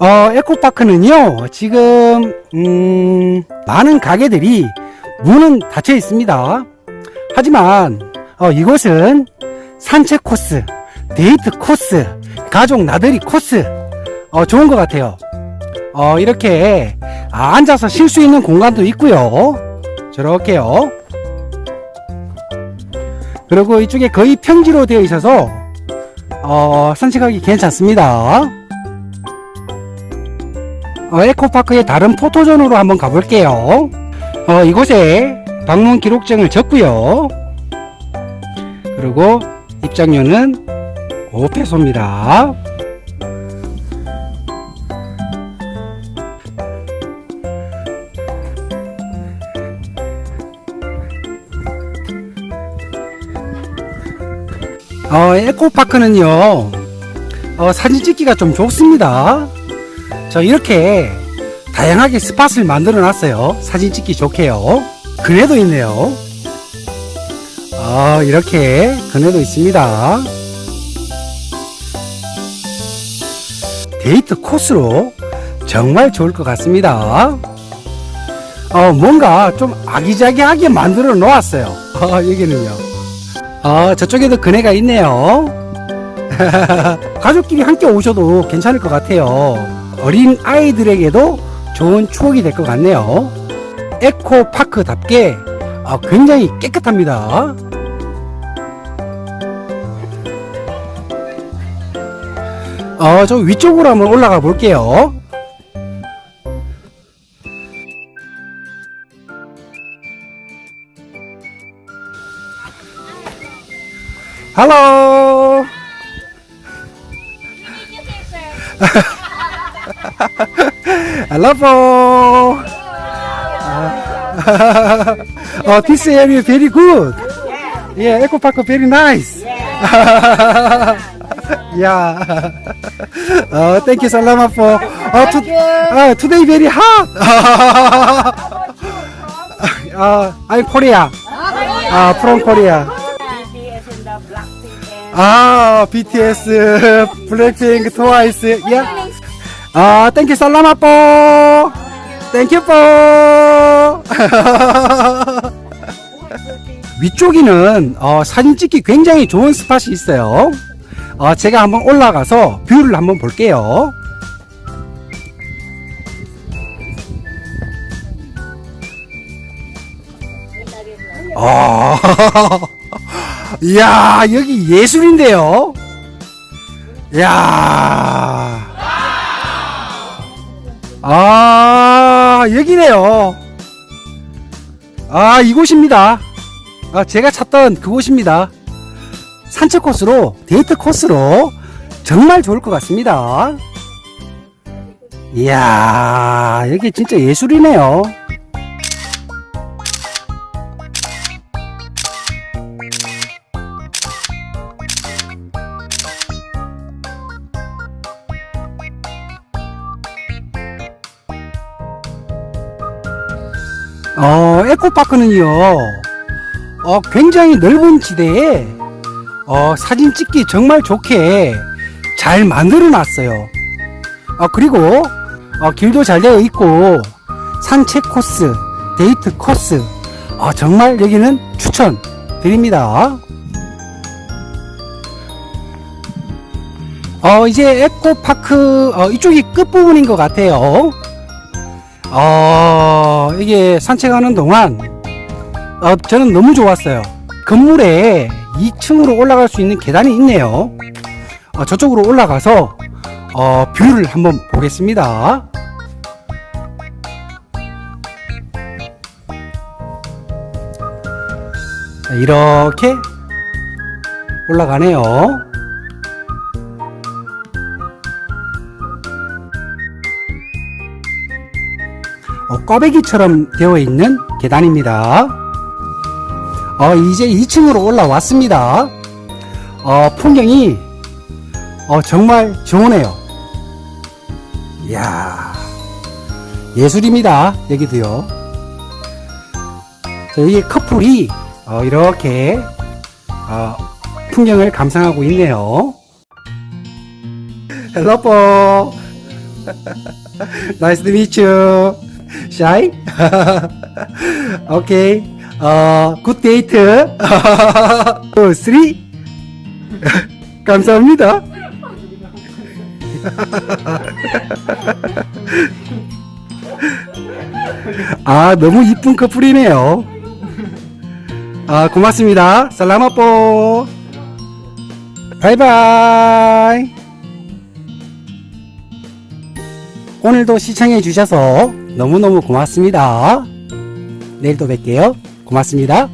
어, 에코파크는요, 지금, 음, 많은 가게들이 문은 닫혀 있습니다. 하지만, 어, 이곳은 산책 코스, 데이트 코스, 가족 나들이 코스, 어, 좋은 것 같아요. 어, 이렇게, 아, 앉아서 쉴 수 있는 공간도 있고요. 저렇게요. 그리고 이쪽에 거의 평지로 되어 있어서, 어, 산책하기 괜찮습니다. 어, 에코파크의 다른 포토존으로 한번 가볼게요. 어, 이곳에 방문 기록증을 적고요. 그리고 입장료는 5페소입니다. 어, 에코파크는요, 어, 사진 찍기가 좀 좋습니다. 저 이렇게 다양하게 스팟을 만들어 놨어요. 사진 찍기 좋게요. 그네도 있네요. 아, 이렇게 그네도 있습니다. 데이트 코스로 정말 좋을 것 같습니다. 어, 뭔가 좀 아기자기하게 만들어 놓았어요. 어, 여기는요. 어, 저쪽에도 그네가 있네요. 가족끼리 함께 오셔도 괜찮을 것 같아요. 어린 아이들에게도 좋은 추억이 될 것 같네요. 에코파크답게 어, 굉장히 깨끗합니다. 어, 저 위쪽으로 한번 올라가 볼게요. Hello. Hello. oh, this area very good. Yeah, Eco Park very nice. yeah. Oh, thank you, Salama for. Oh, to, uh, today very hot. uh, I'm Korea. Uh, from Korea. Ah, BTS, Blackpink, Twice, yeah. You, salamat po. Thank you po. 위쪽에는 어, 사진 찍기 굉장히 좋은 스팟이 있어요. 어, 제가 한번 올라가서 뷰를 한번 볼게요. 아, 이야, 여기 예술인데요. 이야. 아, 여기네요. 아, 이곳입니다. 아, 제가 찾던 그곳입니다. 산책 코스로, 데이트 코스로 정말 좋을 것 같습니다. 이야, 여기 진짜 예술이네요. 어, 에코파크는요, 어, 굉장히 넓은 지대에, 어, 사진 찍기 정말 좋게 잘 만들어 놨어요. 어, 그리고, 어, 길도 잘 되어 있고, 산책 코스, 데이트 코스, 어, 정말 여기는 추천 드립니다. 어, 이제 에코파크, 어, 이쪽이 끝부분인 것 같아요. 어, 이게 산책하는 동안, 어, 저는 너무 좋았어요. 건물에 2층으로 올라갈 수 있는 계단이 있네요. 어, 저쪽으로 올라가서, 어, 뷰를 한번 보겠습니다. 자, 이렇게 올라가네요. 꽈배기처럼 되어 있는 계단입니다. 어, 이제 2층으로 올라왔습니다. 어, 풍경이 어, 정말 좋으네요. 이야, 예술입니다. 여기도요. 자, 여기 커플이 어, 이렇게 어, 풍경을 감상하고 있네요. 헬로포 nice to. Shy? okay. 어, good date. 감사합니다. 아, 너무 이쁜 커플이네요. 아, 고맙습니다. 살라마뽀. 바이바이. 오늘도 시청해 주셔서 너무너무 고맙습니다. 내일 또 뵐게요. 고맙습니다.